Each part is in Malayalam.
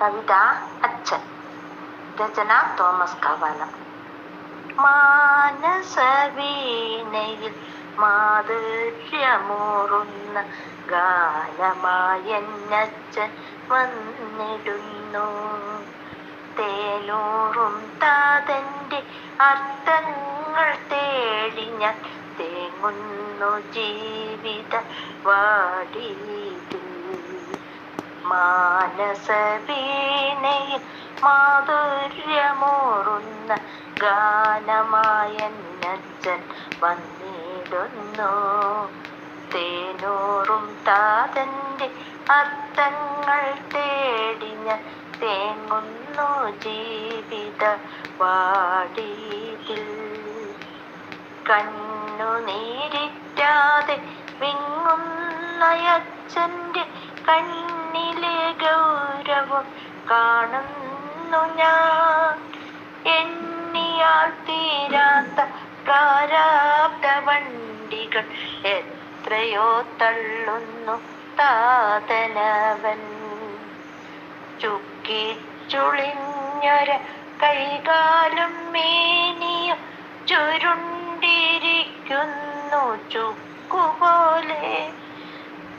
കവിത അച്ഛൻ. രചന തോമസ് കവാലം. മാനസവീണയിൽ മാതൃമൂറുന്ന ഗാനമായന്നച്ഛൻ വന്നിടുന്നു. തേനൂറും താതന്റെ അർത്ഥങ്ങൾ തേടി ഞാൻ തേങ്ങുന്നു ജീവിത വാടിയിൽ മാനസവീണയിൽ മാധുര്യമൂറുന്ന ഗാനമായന്നച്ഛൻ വന്നിടുന്നു. തേനൂറും താതന്റെ അർത്ഥങ്ങൾ തേടി ഞാൻ തേങ്ങുന്നു ജീവിത വാടിയിൽ. കണ്ണുനീരിറ്റാതെ വിങ്ങുന്നയച്ഛന്റെ കണ്ണിലെ ഗൗരവം കാണുന്നു ഞാൻ. എണ്ണിയാൽ തീരാത്ത പ്രാരാബ്ദ വണ്ടികൾ എത്രയോ തള്ളുന്നു താതനവൻ. ചുക്കി ചുളിഞ്ഞര കൈകാലം മേനിയും ചുരുണ്ടിരിക്കുന്നു ചുക്കുപോലെ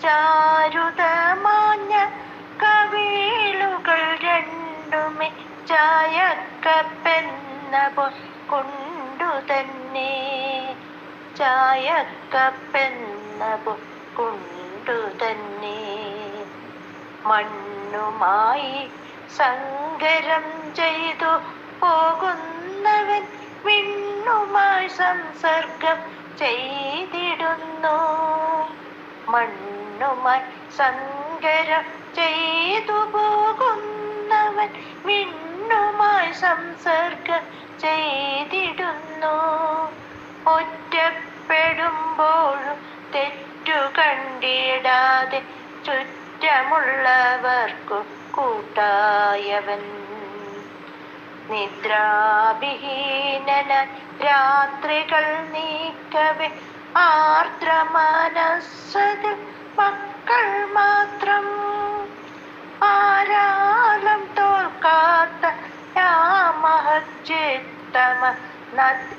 ചാരുതമാഞ്ഞ കവിളുകൾ രണ്ടുമേ ചായക്കപ്പെന്ന പോ കൊണ്ടു തന്നെ. ചായക്കപ്പെന്ന പോ കൊണ്ടു തന്നെ. മണ്ണുമായി സങ്കരം ചെയ്തു പോകുന്നവൻ വിണ്ണുമായി സംസർഗം ചെയ്തിടുന്നു. മണ്ണുമായി സങ്കരം ചെയ്തു പോകുന്നവൻ മിണ്ണുമായി സംസർഗം ചെയ്തിടുന്നു. ഒറ്റപ്പെടുമ്പോഴും തെറ്റു കണ്ടിടാതെ ചുറ്റമുള്ളവർക്കു കൂട്ടായവൻ. നിദ്രാവിഹീനന രാത്രികൾ നീക്കവേ ആർദ്ര മനസ്സതിൽ മക്കൾ മാത്രം. ആരാലം തോൽക്കാത്ത രാമഹിത്തമ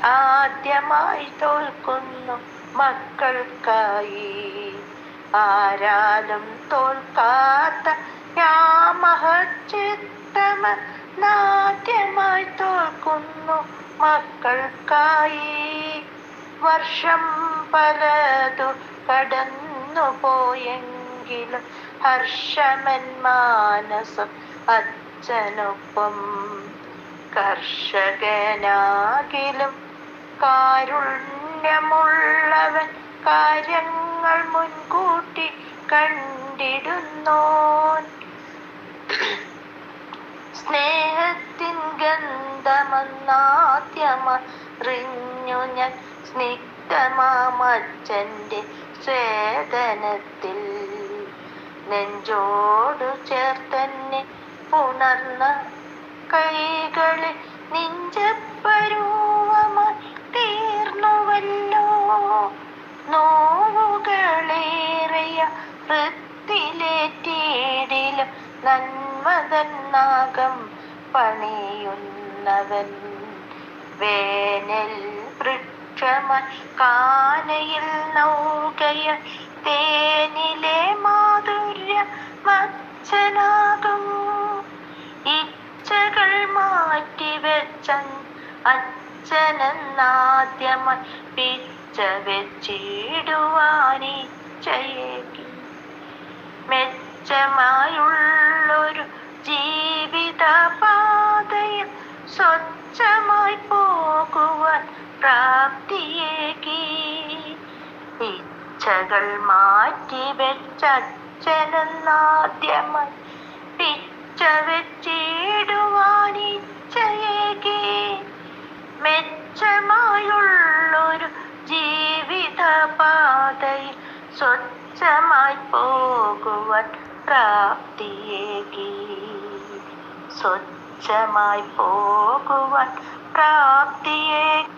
ആദ്യമായി തോൽക്കുന്നു മക്കൾക്കായി. ആരാലും തോൽക്കാത്ത രാമഹിത്തമ നാദ്യമായി തോൽക്കുന്നു മക്കൾക്കായി. വർഷം പലതു കടന്നു പോയെങ്കിലും ഹർഷമൻ മാനസം അച്ഛനൊപ്പം കർഷകനാകിലും കാരുണ്യമുള്ളവൻ കാര്യങ്ങൾ മുൻകൂട്ടി കണ്ടിടുന്നോൻ. സ്നേഹത്തിൻ ഗന്ധമെന്നാദ്യമറിഞ്ഞ സ്നിഗ്ധമാമച്ചന്റെ സ്വേദനത്തിൽ നെഞ്ചോടു ചേർത്തന്നെ ഉണർന്ന കൈകളിൽ നെഞ്ചപ്പരൂവമ തീർന്നുവല്ലോ നോവുകളേറിയ വൃത്തിലേറ്റിയിടിലും നന്മതന്നാകം പണിയുന്നവൻ വേനൽ വൃക്ഷമായി കാനയിൽ നൗകയ തേനിലെ മാധുര്യ മച്ചനാകും ഇച്ഛകൾ മാറ്റിവെച്ചൻ അച്ഛനെന്നാദ്യമായി പിച്ച വെച്ചിടുവാനിച്ചയേകി മെച്ചമായുള്ളൊരു ജീവിത പാതയിൽ സ്വച്ഛമായി പോകുവാൻ പ്രാപ്തിയേകി ഇച്ഛകൾ മാറ്റി വെച്ച അച്ഛനെന്നാദ്യമായി പിച്ച വെച്ചിടുവാനിച്ചയേകി മെച്ചമായുള്ളൊരു ജീവിത പാതയിൽ സ്വച്ഛമായി പോകുവാൻ പ്രാപ്തിയേകി. സ്വച്ഛമായി പോകുവാൻ പ്രാപ്തിയേകി.